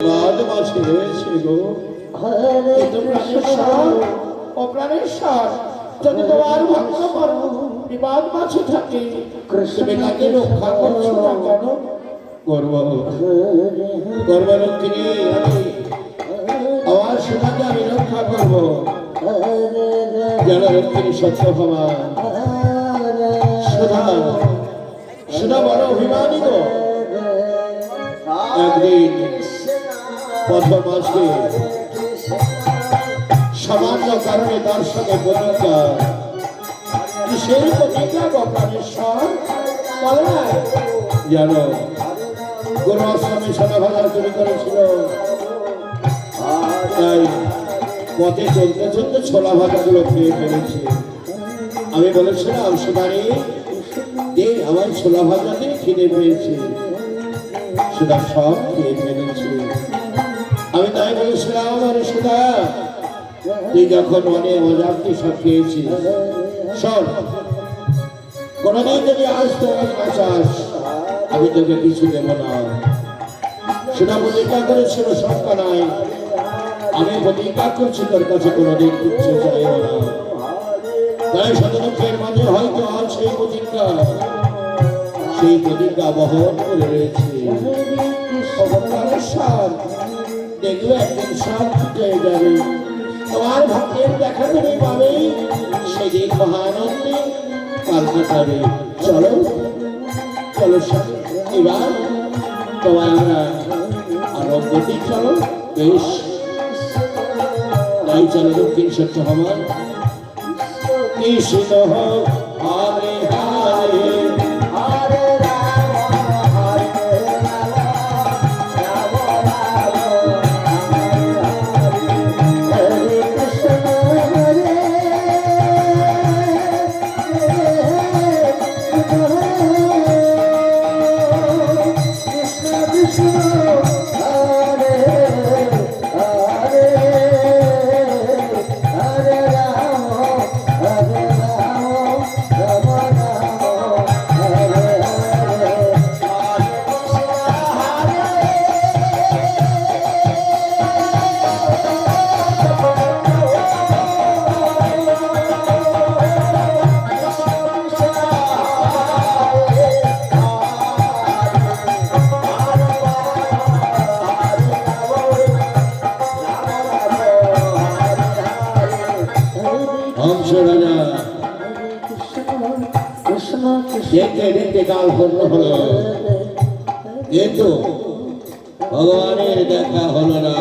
মাঝে রয়েছে গো কিন্তু প্রাণেশ্বর ও প্রাণেশ্বর যদি তোমার ভক্ত করো বিবাদ মাঝে থাকে তুমি তাকে রক্ষা করছ না কেন? করব করব লক্ষ্মী আমি আমার সেটাকে আমি রক্ষা করব। যেন লক্ষ্মী সত্য ভাবা সুধা সুধা বড় অভিমানী গো। একদিন পদ্ম মাসকে সামান্য কারণে তার সঙ্গে প্রতিজ্ঞা কিসের প্রতিজ্ঞা গপ্রাণেশ্বর বলো না। জানো আশ্রমে সাদা ভাজা চুরি করেছিল। তাই পথে চলতে চলতে ছোলা ভাজাগুলো খেয়ে ফেলেছে। আমি বলেছিলাম, সুদানি দে আমার ছোলা ভাজা দিয়ে খিদে পেয়েছে। সুদা সব খেয়ে ফেলেছে। আমি তাই বলেছিলাম আরে সুদা তুই যখন মনে মজাবটি সব খেয়েছিস, শোন, কোনদিন যদি আজ তোর চাস, আমি তোকে কিছু দেব না। সেটা প্রতিজ্ঞা করেছিল শঙ্কা নাই। আমি প্রতিজ্ঞা করছি তোর কাছে কোনোদিন কিচ্ছু চাইব না। তাই শতদক্ষের মাঝে হয়তো আর সেই প্রতিজ্ঞা সেই প্রতিজ্ঞা বহন করে রয়েছে। দেখবে একদিন সব ছুটে যাবে। তোমার ভক্তের দেখা তুমি পাবে, সেদিন মহানন্দে কাল কাটাবে চলো চলো এবার আমরা আনন্দ দিই চলো। বেশ। তাই চলো দক্ষিণ সত্য হবার। কৃষ্ণ হরে হংস রাজা। দেখতে দেখতে কাল পূর্ণ হলো। কিন্তু ভগবানের দেখা হলো না।